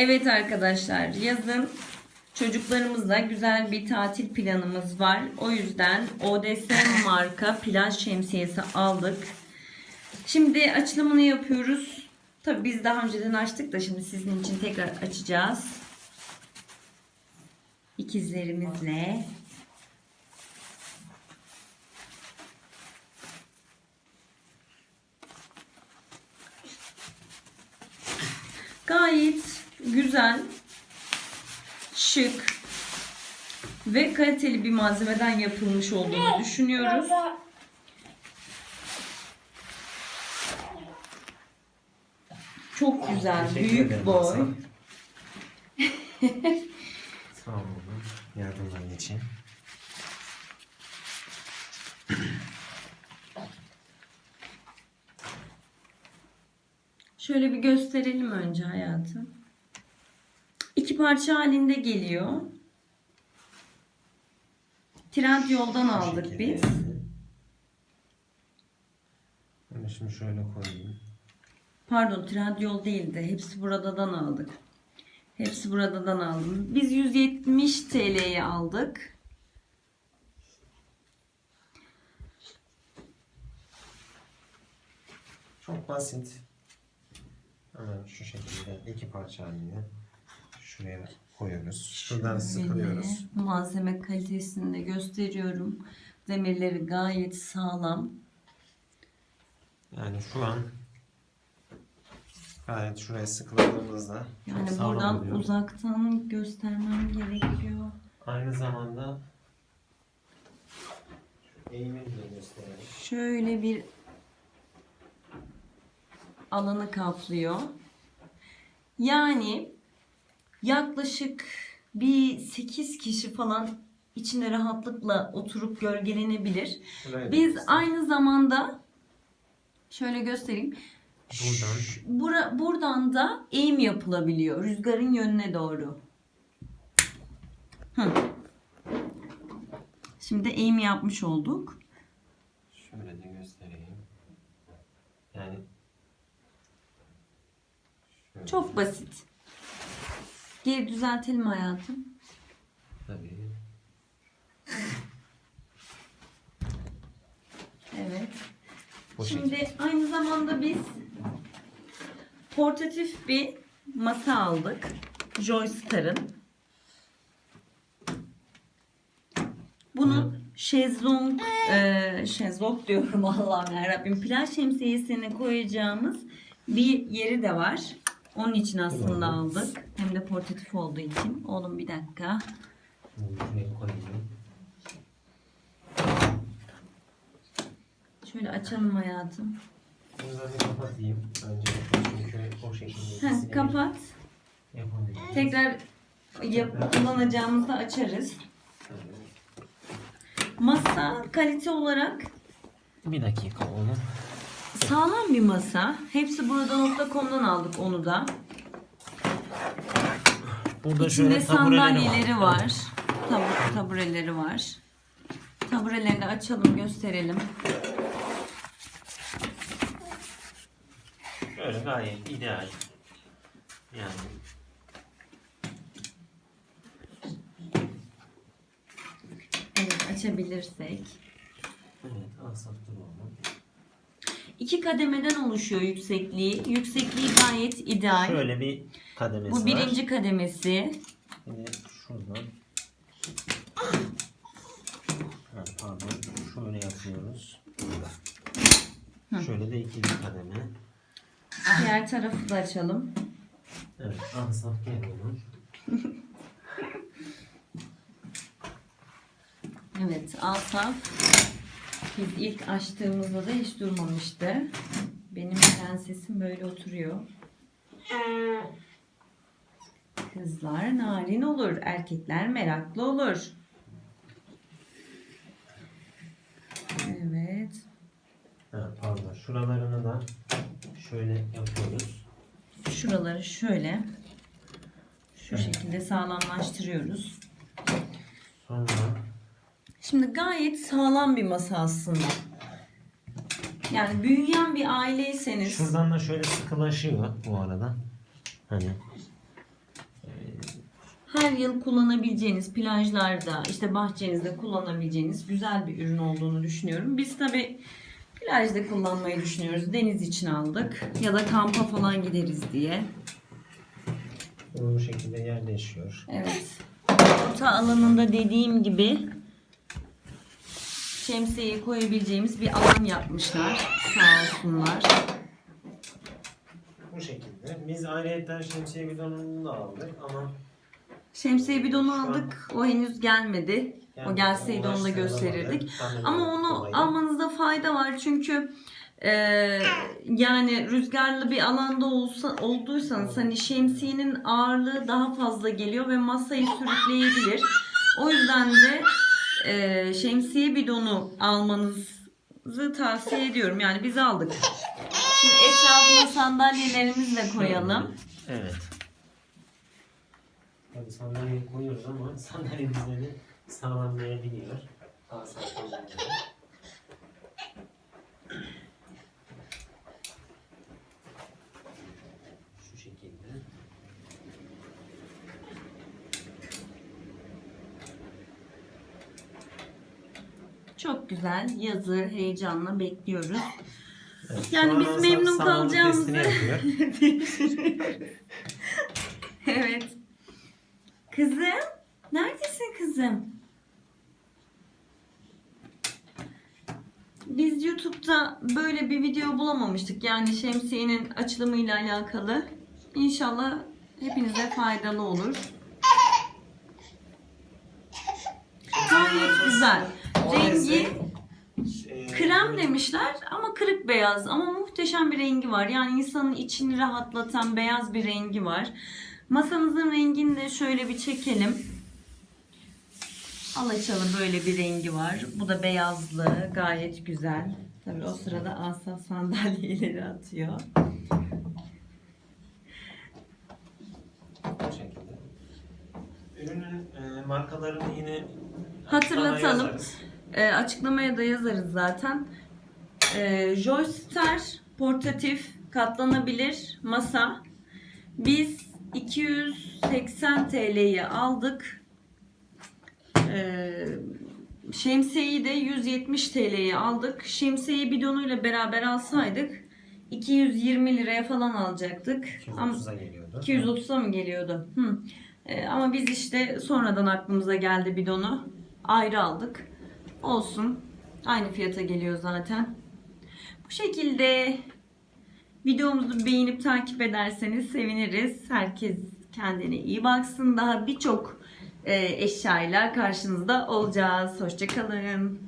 Evet arkadaşlar yazın çocuklarımızla güzel bir tatil planımız var. O yüzden ODS marka plaj şemsiyesi aldık. Şimdi açılımını yapıyoruz. Tabii biz daha önceden açtık da şimdi sizin için tekrar açacağız. İkizlerimizle. Gayet güzel, şık ve kaliteli bir malzemeden yapılmış olduğunu düşünüyoruz. Çok güzel, Teşekkür büyük ederim boy. Hasan. Sağ olun yardımların için. Şöyle bir gösterelim önce hayatım. Parça halinde geliyor. Trend yoldan aldık şekilde. biz. Bunu şimdi şöyle koyayım. Pardon Trendyol değildi. Hepsi buradan aldık. Hepsi buradan aldım. Biz 170 TL'ye aldık. Çok basit. Hemen şu şekilde iki parça halinde şuraya koyuyoruz. Şuradan sıkılıyoruz. Şöyle Malzeme kalitesini de gösteriyorum. Demirleri gayet sağlam. Yani şu an gayet şuraya sıkıldığımızda çok Yani sağlam buradan oluyor. uzaktan göstermem gerekiyor. Aynı zamanda eğimini de gösterelim. Şöyle bir alanı kaplıyor. Yani yaklaşık bir 8 kişi falan içine rahatlıkla oturup gölgelenebilir. Biz aynı zamanda şöyle göstereyim. Buradan Bura, buradan da eğim yapılabiliyor rüzgarın yönüne doğru. Hı. Şimdi eğim yapmış olduk. şöyle de göstereyim. Yani şöyle. Çok basit. Geri düzeltelim hayatım. Tabii. Evet. Bu Şimdi şekilde. aynı zamanda biz portatif bir masa aldık. Joystar'ın. Bunu şezlong, e, şezlong diyorum Allah'ım yarabbim. Plaj şemsiyesine koyacağımız bir yeri de var. Onun için aslında Tamam. aldık. Hem de portatif olduğu için. Oğlum bir dakika. Bunu şuraya koyayım. Şöyle açalım hayatım. Bunları bir kapatayım. Önce çünkü o şekilde Heh, kapat. yapamıyorum. Tekrar yap, kullanacağımızda açarız. Masa kalite olarak Bir dakika onu. Sağlam bir masa. Hepsi burada.com'dan aldık onu da. Burada İçinde şöyle sandalyeleri var. Tabu, tabureleri var. Taburelerini açalım gösterelim. Böyle gayet ideal. Yani Evet açabilirsek. evet alsaktır onu. İki kademeden oluşuyor yüksekliği. Yüksekliği gayet ideal. Şöyle bir kademesi Bu var. birinci kademesi. Şimdi şuradan. Ha, pardon. Şöyle yapıyoruz. Şöyle de ikinci kademe. Diğer tarafı da açalım. Evet. Ansaf gel onu. Evet, Asaf biz ilk açtığımızda da hiç durmamıştı. Benim prensesim böyle oturuyor. Kızlar narin olur, erkekler meraklı olur. Evet. Ha, pardon. Şuralarını da şöyle yapıyoruz. Şuraları şöyle şu şekilde sağlamlaştırıyoruz. Sonra Şimdi gayet sağlam bir masa aslında. Yani büyüyen bir aileyseniz şuradan da şöyle sıkılaşıyor bu arada. Hani her yıl kullanabileceğiniz plajlarda işte bahçenizde kullanabileceğiniz güzel bir ürün olduğunu düşünüyorum. Biz tabi plajda kullanmayı düşünüyoruz. Deniz için aldık ya da kampa falan gideriz diye. Bu şekilde yer değişiyor. Evet. Orta alanında dediğim gibi şemsiyeyi koyabileceğimiz bir alan yapmışlar. Sağ olsunlar. Bu şekilde. Biz ayrıyetten şemsiye bidonunu da aldık ama Şemsiye bidonu aldık. O henüz gelmedi. O Yani gelseydi onu da gösterirdik. Ama onu dolayı. almanızda fayda var çünkü e, yani rüzgarlı bir alanda olsa olduysanız hani şemsiyenin ağırlığı daha fazla geliyor ve masayı sürükleyebilir. O yüzden de e, şemsiye bidonu almanızı tavsiye ediyorum. Yani biz aldık. Şimdi etrafına sandalyelerimizi de koyalım. Evet. Tabii sandalyeyi koyuyoruz ama sandalye dizleri sağlamlayabiliyor. Asansörlerinde. Şu şekilde. Çok güzel. Yazı heyecanla bekliyoruz. Evet, Yani biz memnun kalacağımızı-. Evet. Kızım, neredesin kızım? Biz YouTube'da böyle bir video bulamamıştık. Yani şemsiyenin açılımıyla alakalı. İnşallah hepinize faydalı olur. Gayet güzel. Rengi Ee, krem demişler ama kırık beyaz ama muhteşem bir rengi var. Yani insanın içini rahatlatan beyaz bir rengi var. Masamızın rengini de şöyle bir çekelim. Alaçalı böyle bir rengi var. Bu da beyazlı. Gayet güzel. Tabii o sırada Asa sandalyeleri atıyor. Bu şekilde. Ürünün e, markalarını yine Hatırlatalım. E, açıklamaya da yazarız zaten. E, Joystar portatif katlanabilir masa. Biz 280 TL'ye aldık. E, şemsiyeyi de 170 TL'ye aldık. Şemsiyeyi bidonuyla beraber alsaydık 220 liraya falan alacaktık. Ama 230'a geliyordu. 230'a mı geliyordu? Hı. Ee, ama biz işte sonradan aklımıza geldi bidonu. Ayrı aldık. Olsun. Aynı fiyata geliyor zaten. Bu şekilde videomuzu beğenip takip ederseniz seviniriz. Herkes kendine iyi baksın. Daha birçok e, eşyayla karşınızda olacağız. Hoşçakalın.